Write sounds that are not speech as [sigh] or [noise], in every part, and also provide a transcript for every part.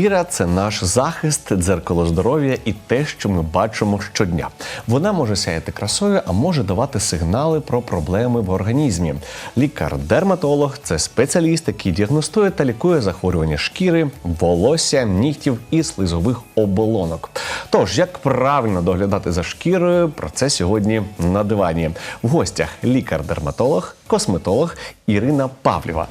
Шкіра це наш захист, дзеркало здоров'я і те, що ми бачимо щодня. Вона може сяяти красою, а може давати сигнали про проблеми в організмі. Лікар-дерматолог це спеціаліст, який діагностує та лікує захворювання шкіри, волосся, нігтів і слизових оболонок. Тож, як правильно доглядати за шкірою, про це сьогодні на дивані. В гостях лікар-дерматолог, косметолог Ірина Павлєва.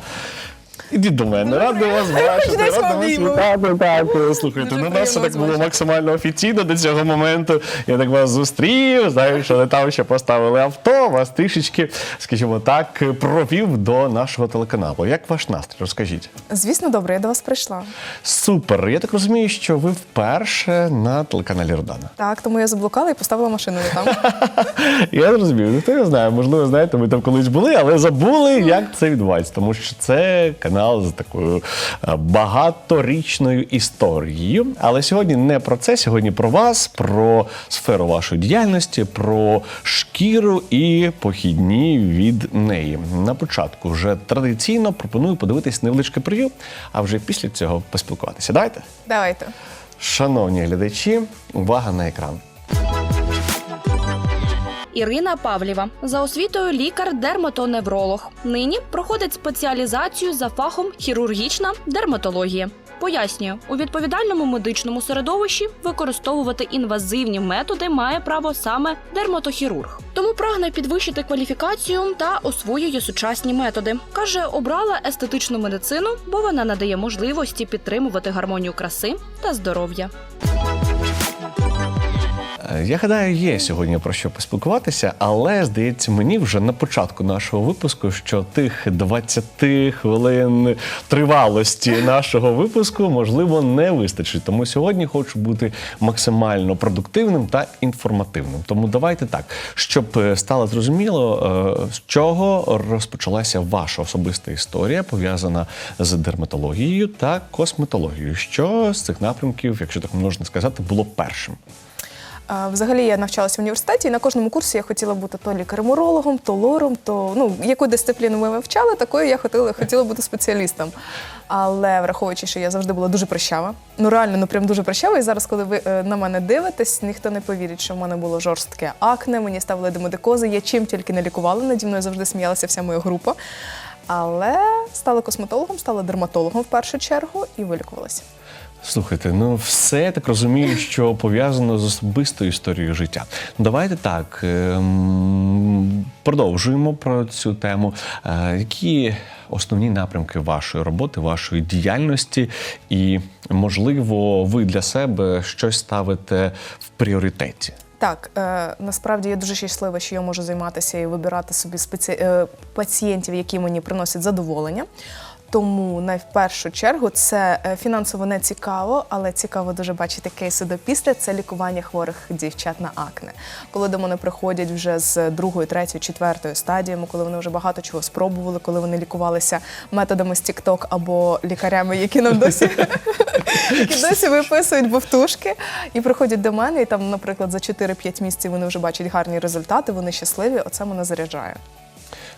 Ідіть до мене, радий вас бачити, радий вас вітати. Так, слухайте, ну нас все так було максимально офіційно до цього моменту. Я так вас зустрів, знаю, що там ще поставили авто, вас трішечки, скажімо так, провів до нашого телеканалу. Як ваш настрій? Розкажіть. Звісно, добре, я до вас прийшла. Супер. Я так розумію, що ви вперше на телеканалі Родана. Так, тому я заблукала і поставила машину не там. [laughs] Я зрозумів, ну хто його знає, можливо, знаєте, ви там колись були, але забули, як це відбувається, тому що це канал з такою е, багаторічною історією. Але сьогодні не про це, сьогодні про вас, про сферу вашої діяльності, про шкіру і похідні від неї. На початку вже традиційно пропоную подивитись невеличке прев'ю, а вже після цього поспілкуватися. Давайте. Давайте. Шановні глядачі, увага на екран. Ірина Павлєва за освітою лікар-дерматоневролог. Нині проходить спеціалізацію за фахом хірургічна дерматологія. Пояснює, у відповідальному медичному середовищі використовувати інвазивні методи має право саме дерматохірург. Тому прагне підвищити кваліфікацію та освоює сучасні методи. каже, обрала естетичну медицину, бо вона надає можливості підтримувати гармонію краси та здоров'я. Я гадаю, є сьогодні про що поспілкуватися, але здається мені вже на початку нашого випуску, що тих 20 хвилин тривалості нашого випуску можливо не вистачить. Тому сьогодні хочу бути максимально продуктивним та інформативним. Тому давайте так, щоб е, стало зрозуміло, е, з чого розпочалася ваша особиста історія, пов'язана з дерматологією та косметологією. Що з цих напрямків, якщо так можна сказати, було першим? Взагалі я навчалася в університеті, і на кожному курсі я хотіла бути то лікарем-урологом, то лором, то ну яку дисципліну ми вивчали, такою я хотіла, хотіла бути спеціалістом. Але враховуючи, що я завжди була дуже прищава, ну реально, ну прям дуже прищава. І зараз, коли ви е, на мене дивитесь, ніхто не повірить, що в мене було жорстке акне, мені ставили демодикози, я чим тільки не лікувала, наді мною завжди сміялася вся моя група. Але стала косметологом, стала дерматологом в першу чергу і вилікувалася. Слухайте, ну все я так розумію, що пов'язано з особистою історією життя. Ну, Давайте так ем, продовжуємо про цю тему. Е, Які основні напрямки вашої роботи, вашої діяльності, і можливо, ви для себе щось ставите в пріоритеті? Так, е, насправді я дуже щаслива, що я можу займатися і вибирати собі спеці... е, пацієнтів, які мені приносять задоволення. Тому найпершу чергу це е, фінансово не цікаво, але цікаво дуже бачити кейси до після. Це лікування хворих дівчат на акне. Коли до мене приходять вже з другої, третьої, четвертої стадіями, коли вони вже багато чого спробували, коли вони лікувалися методами з TikTok або лікарями, які нам досі досі виписують бовтушки і приходять до мене, і там, наприклад, за 4-5 місяців вони вже бачать гарні результати, вони щасливі. Оце мене заряджає.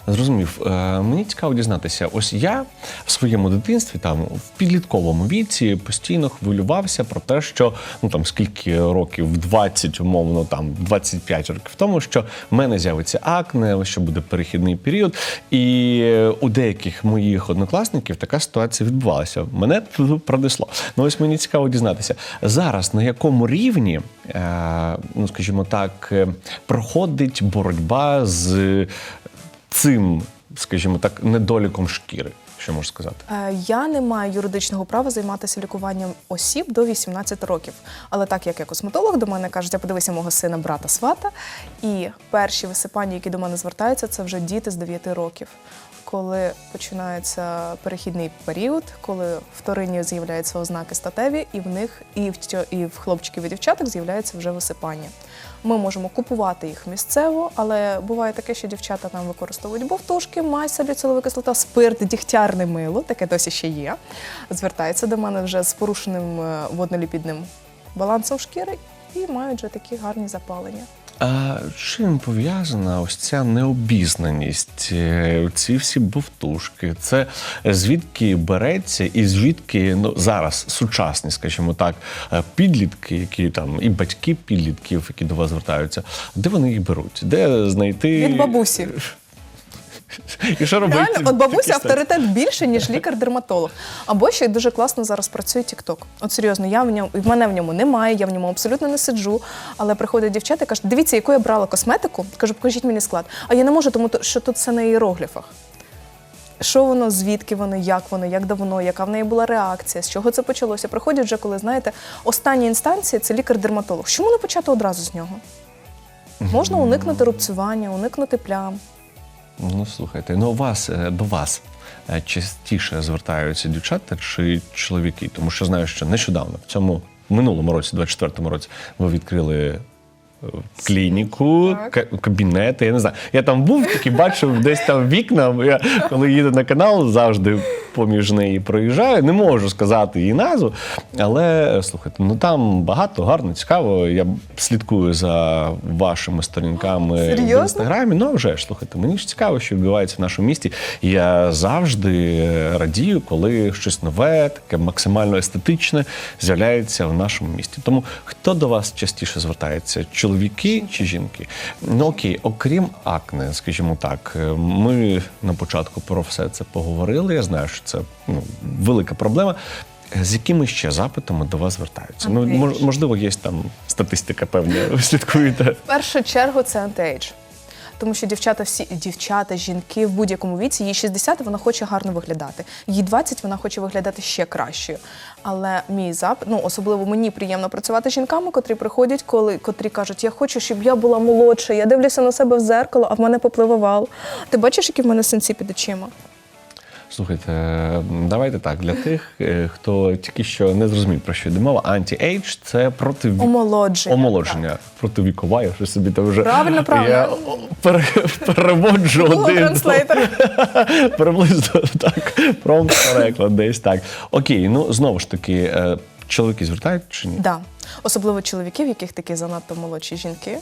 Зрозумів, Е, мені цікаво дізнатися. Ось я в своєму дитинстві, там в підлітковому віці, постійно хвилювався про те, що ну там скільки років, 20, умовно, там 25 років тому, що в мене з'явиться акне, що буде перехідний період. І у деяких моїх однокласників така ситуація відбувалася. Мене тут пронесло. Ну ось мені цікаво дізнатися зараз на якому рівні, е, ну скажімо так, е, проходить боротьба з цим, скажімо так, недоліком шкіри. якщо можна сказати. Е, Я не маю юридичного права займатися лікуванням осіб до 18 років. Але так як я косметолог, до мене кажуть, я подивися мого сина, брата, свата. І перші висипання, які до мене звертаються, це вже діти з 9 років. Коли починається перехідний період, коли вторинні з'являються ознаки статеві, і в них і в і в хлопчиків і дівчаток з'являється вже висипання. Ми можемо купувати їх місцево, але буває таке, що дівчата нам використовують бовтушки, мазь, саліцилова кислота, спирт, дігтярне мило, таке досі ще є. Звертається до мене вже з порушеним е, водноліпідним балансом шкіри і мають вже такі гарні запалення. А чим пов'язана ось ця необізнаність? Е, Ці всі бовтушки, це звідки береться, і звідки ну зараз сучасні, скажімо так, е, підлітки, які там і батьки підлітків, які до вас звертаються, де вони їх беруть? Де знайти Від бабусі. І що робити? Реально, от бабуся авторитет більше, ніж лікар-дерматолог. Або ще й дуже класно зараз працює TikTok. От серйозно, я в ньому в мене в ньому немає, я в ньому абсолютно не сиджу. Але приходять дівчата і кажуть, дивіться, яку я брала косметику. Кажу, покажіть мені склад. А я не можу, тому що тут все на іерогліфах. Що воно, звідки воно, як воно, як давно, яка в неї була реакція, з чого це почалося. Приходять вже, коли знаєте, остання інстанція це лікар-дерматолог. Чому не почати одразу з нього? Можна уникнути рубцювання, уникнути плям. Ну слухайте, ну вас е, до вас е, частіше звертаються дівчата чи чоловіки? Тому що знаю, що нещодавно в цьому минулому році, 24-му році, ви відкрили. е, Клініку, к кабінети, я не знаю. Я там був, такий бачив десь там вікна. Я коли їду на канал, завжди поміж неї проїжджаю. Не можу сказати її назву. Але слухайте, ну там багато, гарно, цікаво. Я слідкую за вашими сторінками в інстаграмі. Ну, вже ж слухайте, мені ж цікаво, що відбувається в нашому місті. Я завжди радію, коли щось нове, таке максимально естетичне з'являється в нашому місті. Тому хто до вас частіше звертається? Чоловіки чи жінки? Ну окей, окрім акне, скажімо так, ми на початку про все це поговорили. Я знаю, що це ну, велика проблема. З якими ще запитами до вас звертаються? Ну мож- можливо, є там статистика певна. Ви слідкуєте. В першу чергу це антиейдж. Тому що дівчата, всі дівчата, жінки в будь-якому віці, їй 60, вона хоче гарно виглядати. Їй 20, вона хоче виглядати ще кращою. Але мій запит, ну особливо мені приємно працювати з жінками, котрі приходять, коли котрі кажуть, я хочу, щоб я була молодша. Я дивлюся на себе в зеркало, а в мене попливовал. Ти бачиш, які в мене синці під очима? Слухайте, давайте так. Для тих, е, хто тільки що не зрозумів, про що йде мова, анті-ейдж – це проти Омолодження. омолодження. Противікова, я вже собі там вже Правильно, правильно. Я переводжу один [laughs] приблизно так. Промпт переклад десь так. Окей, ну знову ж таки, е, чоловіки звертають чи ні? Да. Особливо чоловіків, яких такі занадто молодші жінки.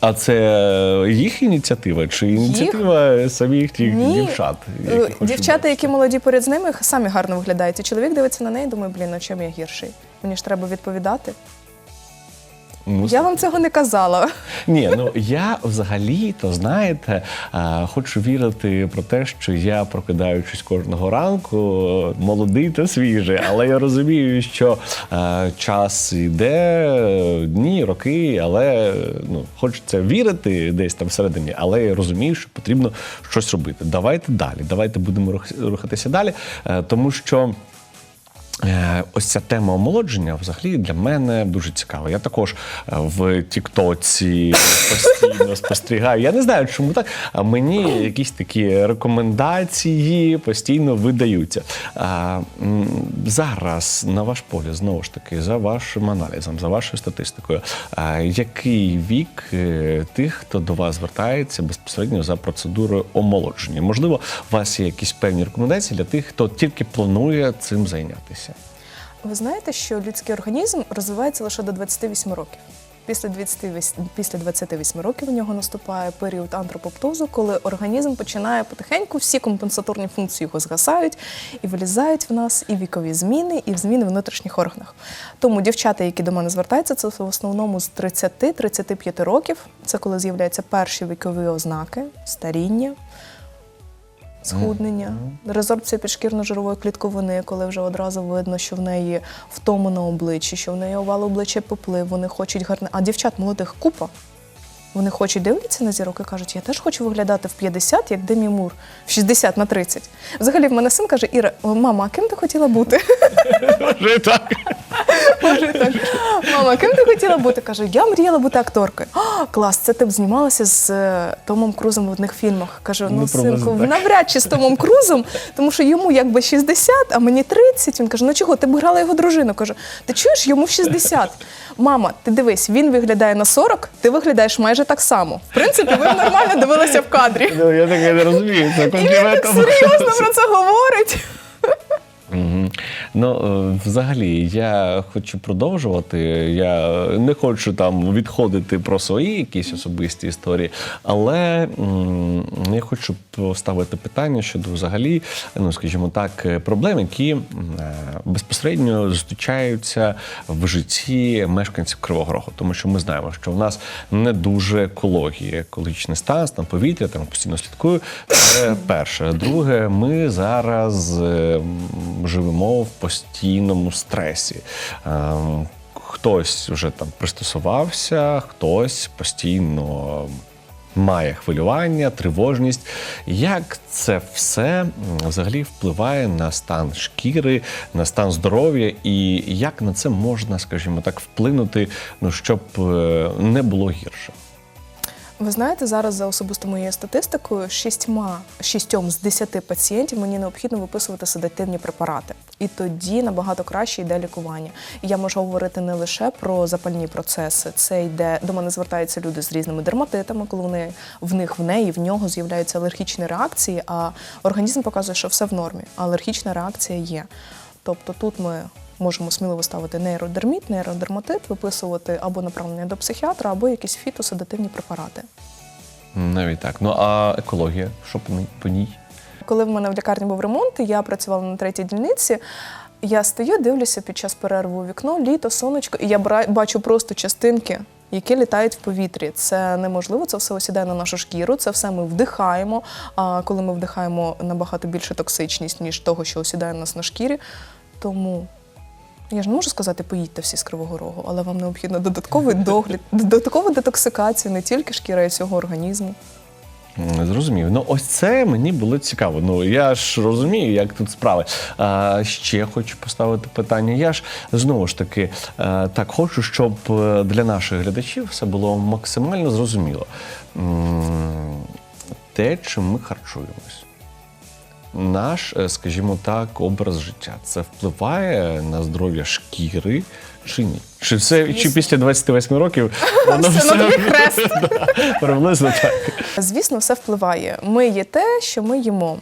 А це їх ініціатива чи ініціатива самих тих Ні. дівчат? Е, які хочуть Дівчата, які молоді поряд з ними, самі гарно виглядають. І чоловік дивиться на неї і думає, блін, а чим я гірший? Мені ж треба відповідати. Ну, Я вам цього не казала. Ні, ну я взагалі, то знаєте, хочу вірити про те, що я прокидаючись кожного ранку, молодий та свіжий. Але я розумію, що час йде, дні, роки, але ну хочеться вірити десь там всередині, але я розумію, що потрібно щось робити. Давайте далі, давайте будемо рух- рухатися далі, е, тому що. Е, Ось ця тема омолодження взагалі для мене дуже цікава. Я також е, в Тіктоці постійно спостерігаю. Я не знаю, чому так. А мені якісь такі рекомендації постійно видаються. А, зараз на ваш погляд, знову ж таки, за вашим аналізом, за вашою статистикою, а, який вік е, тих, хто до вас звертається безпосередньо за процедурою омолодження? Можливо, у вас є якісь певні рекомендації для тих, хто тільки планує цим зайнятися. Ви знаєте, що людський організм розвивається лише до 28 років. Після 28, після 28 років у нього наступає період антропоптозу, коли організм починає потихеньку, всі компенсаторні функції його згасають і вилізають в нас і вікові зміни, і зміни в внутрішніх органах. Тому дівчата, які до мене звертаються, це в основному з 30-35 років. Це коли з'являються перші вікові ознаки, старіння, схуднення, резорбція підшкірно-жирової клітковини, коли вже одразу видно, що в неї втому на обличчі, що в неї овал обличчя поплив, вони хочуть гарне. А дівчат молодих купа. Вони хочуть дивляться на зірок і кажуть, я теж хочу виглядати в 50, як Демі Мур, в 60 на 30. Взагалі, в мене син каже: Іра, мама, а ким ти хотіла бути? Вже так. Може, так. Мама, ким ти хотіла бути? Каже, я мріяла бути акторкою. А, клас, це ти б знімалася з е, Томом Крузом в одних фільмах. Кажу, ну, Ну, приблизно синку, так. навряд чи з Томом Крузом, тому що йому якби 60, а мені 30. Він каже, ну чого, ти б грала його дружину. Кажу, ти чуєш, йому 60. Мама, ти дивись, він виглядає на 40, ти виглядаєш майже так само. В принципі, ви б нормально дивилися в кадрі. Ну, я таке не розумію. Це І він так серйозно про це говорить. Ну, е, взагалі, я хочу продовжувати. Я не хочу там відходити про свої якісь особисті історії, але я хочу поставити питання щодо взагалі, ну скажімо так, проблем, які е, безпосередньо зустрічаються в житті мешканців Кривого Рогу. Тому що ми знаємо, що в нас не дуже екологія, екологічний стан, стан повітря, там постійно слідкую. Це перше. Друге, ми зараз е, м, в постійному стресі. Ем, Хтось вже там пристосувався, хтось постійно має хвилювання, тривожність. Як це все взагалі впливає на стан шкіри, на стан здоров'я, і як на це можна, скажімо так, вплинути, ну щоб е, не було гірше? Ви знаєте, зараз за особисто моєю статистикою, шістьма, шістьом з десяти пацієнтів мені необхідно виписувати седативні препарати. І тоді набагато краще йде лікування. І я можу говорити не лише про запальні процеси. Це йде до мене звертаються люди з різними дерматитами, коли вони в них в неї в нього з'являються алергічні реакції, а організм показує, що все в нормі. А алергічна реакція є. Тобто тут ми можемо сміливо ставити нейродерміт, нейродерматит, виписувати або направлення до психіатра, або якісь фітоседативні препарати. Навіть так. Ну а екологія, що по ній- Коли в мене в лікарні був ремонт, я працювала на третій дільниці. Я стою, дивлюся під час перерви у вікно, літо, сонечко, і я бачу просто частинки, які літають в повітрі. Це неможливо, це все осідає на нашу шкіру, це все ми вдихаємо. А коли ми вдихаємо набагато більше токсичність, ніж того, що осідає у нас на шкірі. Тому я ж не можу сказати, поїдьте всі з Кривого Рогу, але вам необхідно додатковий догляд, додаткова детоксикація не тільки шкіри, а й всього організму. Зрозумів. Ну, ось це мені було цікаво. Ну я ж розумію, як тут справи. А, ще хочу поставити питання. Я ж знову ж таки е, так хочу, щоб е, для наших глядачів все було максимально зрозуміло. Те, чим ми харчуємось. Наш, е, скажімо так, образ життя це впливає на здоров'я шкіри чи ні? Чи все чи після 28 років [laughs] воно Все на хрест. Да, [laughs] приблизно так. Звісно, все впливає. Ми є те, що ми їмо.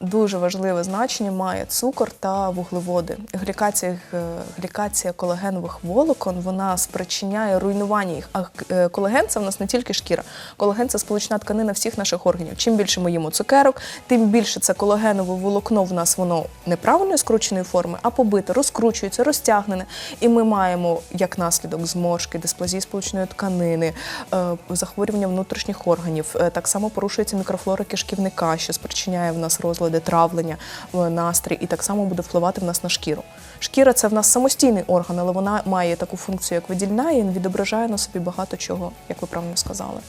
Дуже важливе значення має цукор та вуглеводи. Глікація, е, глікація колагенових волокон вона спричиняє руйнування їх. А е, колаген це в нас не тільки шкіра. Колаген це сполучна тканина всіх наших органів. Чим більше ми їмо цукерок, тим більше це колагенове волокно в нас воно неправильної скрученої форми, а побите, розкручується, розтягнене. І ми маємо як наслідок зморшки, дисплазії сполучної тканини, е, захворювання внутрішніх органів. Так само порушується мікрофлора кишківника, що спричиняє в нас розлади травлення, настрій, і так само буде впливати в нас на шкіру. Шкіра це в нас самостійний орган, але вона має таку функцію, як видільна, і відображає на собі багато чого, як ви правильно сказали.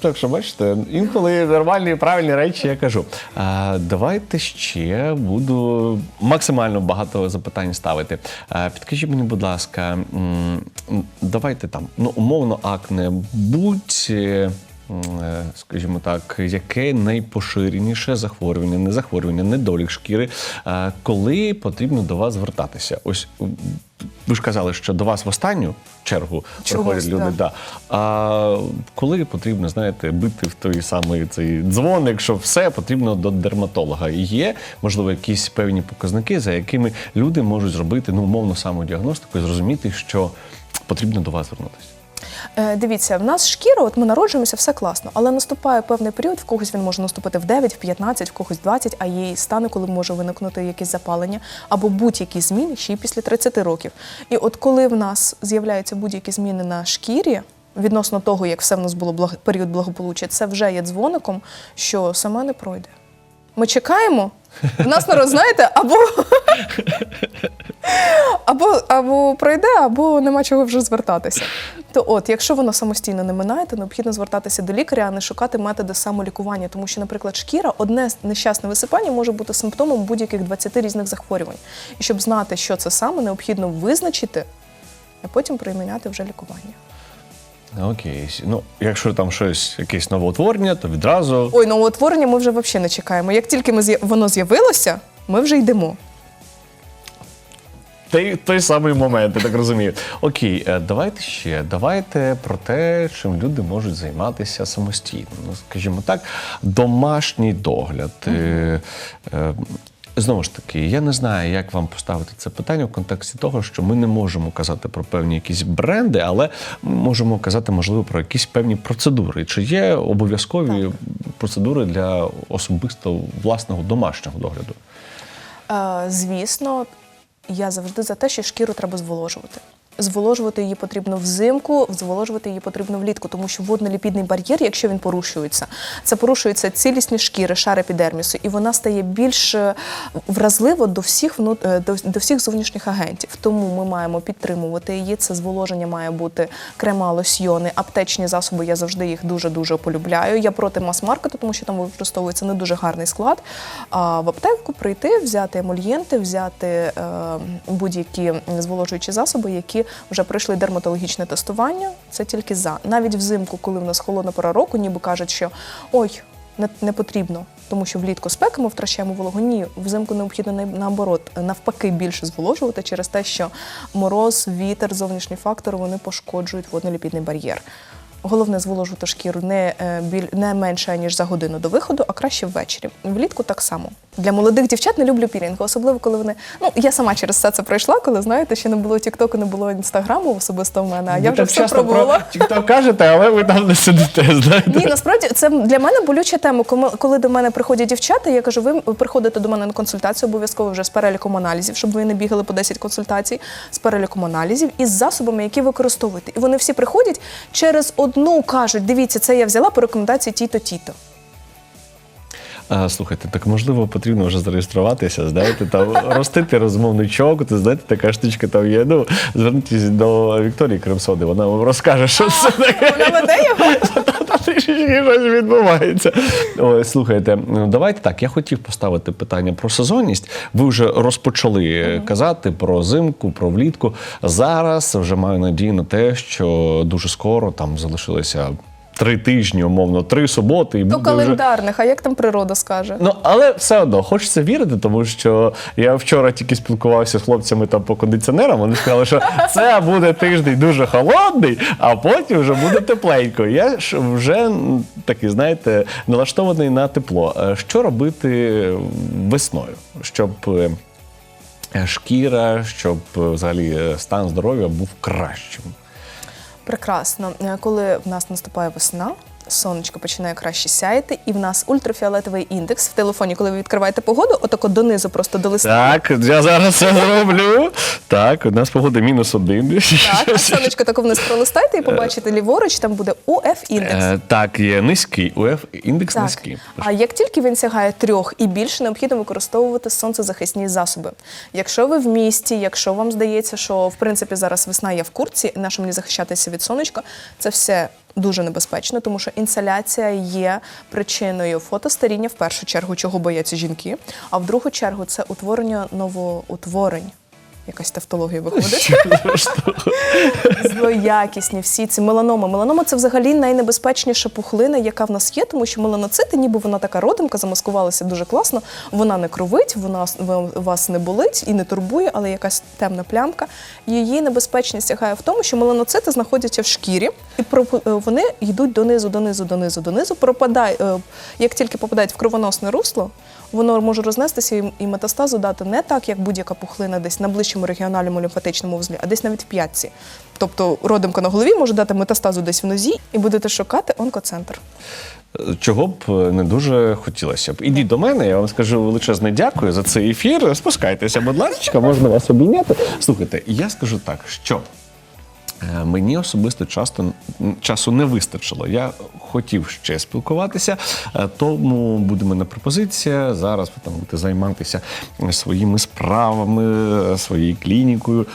Так що бачите, інколи нормальні правильні речі я кажу. А, давайте ще буду максимально багато запитань ставити. А, підкажіть мені, будь ласка, давайте там, ну умовно, акне, будь. Е, Скажімо так, яке найпоширеніше захворювання, не захворювання, недолік шкіри, коли потрібно до вас звертатися? Ось ви ж казали, що до вас в останню чергу Чогось, приходять люди. Да. А коли потрібно, знаєте, бити в той самий цей дзвоник, що все потрібно до дерматолога. І є, можливо, якісь певні показники, за якими люди можуть зробити ну, умовно самодіагностику і зрозуміти, що потрібно до вас звернутися. Е, Дивіться, в нас шкіра, от ми народжуємося, все класно, але наступає певний період, в когось він може наступити в 9, в 15, в когось 20, а є і стани, коли може виникнути якесь запалення або будь-які зміни ще й після 30 років. І от коли в нас з'являються будь-які зміни на шкірі, відносно того, як все в нас було благ... період благополуччя, це вже є дзвоником, що саме не пройде. Ми чекаємо, В нас народ, знаєте, або, або, або пройде, або нема чого вже звертатися. То от, якщо воно самостійно не минає, то необхідно звертатися до лікаря, а не шукати методи самолікування. Тому що, наприклад, шкіра, одне нещасне висипання може бути симптомом будь-яких 20 різних захворювань. І щоб знати, що це саме, необхідно визначити, а потім приймати вже лікування. Окей. Ну, якщо там щось, якесь новоутворення, то відразу. Ой, новоутворення ми вже взагалі не чекаємо. Як тільки ми з'я- воно з'явилося, ми вже йдемо. Той, той самий момент, я так розумію. Окей, е, давайте ще. Давайте про те, чим люди можуть займатися самостійно. Ну, скажімо так, домашній догляд. Е, е, Знову ж таки, я не знаю, як вам поставити це питання в контексті того, що ми не можемо казати про певні якісь бренди, але ми можемо казати, можливо, про якісь певні процедури. Чи є обов'язкові процедури для особисто власного домашнього догляду? Е, звісно, я завжди за те, що шкіру треба зволожувати. Зволожувати її потрібно взимку, зволожувати її потрібно влітку, тому що водно-ліпідний бар'єр, якщо він порушується, це порушується цілісні шкіри, шар епідермісу, і вона стає більш е, вразлива до всіх е, до, до всіх зовнішніх агентів. Тому ми маємо підтримувати її. Це зволоження має бути крема, лосьйони, аптечні засоби. Я завжди їх дуже дуже полюбляю. Я проти мас-маркету, тому що там використовується не дуже гарний склад. А в аптеку прийти, взяти емульєнти, взяти е, будь-які зволожуючі засоби, які вже пройшли дерматологічне тестування. Це тільки за. Навіть взимку, коли в нас холодна пора року, ніби кажуть, що ой. Не, не потрібно, тому що влітку спеки ми втрачаємо вологу. Ні, взимку необхідно наоборот, навпаки, більше зволожувати через те, що мороз, вітер, зовнішні фактори вони пошкоджують водно-ліпідний бар'єр. Головне зволожувати шкіру не, е, біль, не менше, ніж за годину до виходу, а краще ввечері. Влітку так само. Для молодих дівчат не люблю пілінг, особливо коли вони. Ну, я сама через все це пройшла, коли знаєте, ще не було Тіктоку, не було інстаграму особисто в мене, а я вже все пробувала. про кажете, але ви там не сидите, [laughs] знаєте. Ні, насправді це для мене болюча тема. Коли, коли до мене приходять дівчата, я кажу, ви приходите до мене на консультацію обов'язково вже з переліком аналізів, щоб ви не бігали по 10 консультацій, з переліком аналізів і з засобами, які використовуєте. І вони всі приходять через одну кажуть: дивіться, це я взяла по рекомендації тіто тіто. А, слухайте, так можливо потрібно вже зареєструватися, знаєте, там ростити розмовничок, то знаєте, така штучка там є. Ну, звернутися до Вікторії Кремсоди, вона вам розкаже, що це таке. Вона веде його. Трішечки щось відбувається. Ой, слухайте, ну, давайте так. Я хотів поставити питання про сезонність. Ви вже розпочали казати про зимку, про влітку. Зараз вже маю надію на те, що дуже скоро там залишилося. Три тижні, умовно, три суботи, і До буде вже календарних, а як там природа скаже? Ну, але все одно хочеться вірити, тому що я вчора тільки спілкувався з хлопцями там по кондиціонерам. Вони сказали, що [laughs] це буде тиждень дуже холодний, а потім вже буде тепленько. Я ж вже такий, знаєте, налаштований на тепло. Е, Що робити весною, щоб е, шкіра, щоб е, взагалі е, стан здоров'я був кращим? Прекрасно. Е, Коли в нас наступає весна, сонечко починає краще сяяти, і в нас ультрафіолетовий індекс в телефоні, коли ви відкриваєте погоду, отако донизу просто до листа. Так, я зараз це зроблю. Так, у нас погода мінус один. Так, а сонечко тако вниз пролистайте і побачите ліворуч, там буде УФ індекс. Е, так, є низький. УФ індекс Так. низький. А як тільки він сягає трьох і більше, необхідно використовувати сонцезахисні засоби. Якщо ви в місті, якщо вам здається, що в принципі зараз весна є в курці, нащо мені захищатися від сонечка, це все дуже небезпечно, тому що інсоляція є причиною фотостаріння в першу чергу, чого бояться жінки, а в другу чергу це утворення новоутворень. Якась тавтологія виходить. Злоякісні всі ці меланоми. Меланома це взагалі найнебезпечніша пухлина, яка в нас є, тому що меланоцити, ніби вона така родимка, замаскувалася дуже класно. Вона не кровить, вона вас не болить і не турбує, але якась темна плямка. Її небезпечність сягає в тому, що меланоцити знаходяться в шкірі, і е, вони йдуть донизу, донизу, донизу, донизу. Пропадає, е, як тільки попадають в кровоносне русло, воно може рознестися і- метастазу дати не так, як будь-яка пухлина десь на ближчому регіональному лімфатичному вузлі, а десь навіть в п'ятці. Тобто родимка на голові може дати метастазу десь в нозі, і будете шукати онкоцентр. Чого б не дуже хотілося б. Ідіть до мене, я вам скажу величезне дякую за цей ефір. Спускайтеся, будь ласка, можна вас обійняти. Слухайте, я скажу так, що Е, Мені особисто часто часу не вистачило. Я хотів ще спілкуватися, е, тому буде мене пропозиція. Зараз ви там будете займатися своїми справами, е, своєю клінікою.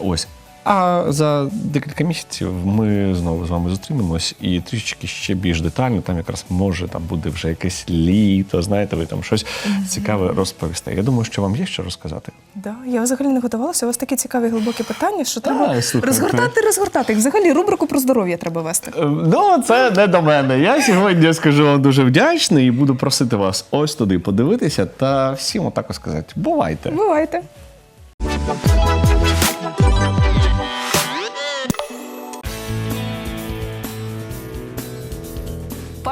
Ось. А за декілька місяців ми знову з вами зустрінемось і трішечки ще більш детально. Там якраз може там буде вже якесь літо. Знаєте, ви там щось цікаве розповісте. Я думаю, що вам є що розказати. Да, я взагалі не готувалася. У вас такі цікаві глибокі питання, що треба розгортати, розгортати. Взагалі рубрику про здоров'я треба вести. Е, Ну, це не до мене. Я сьогодні скажу вам дуже вдячний і буду просити вас ось туди подивитися та всім отак сказати: бувайте. Бувайте.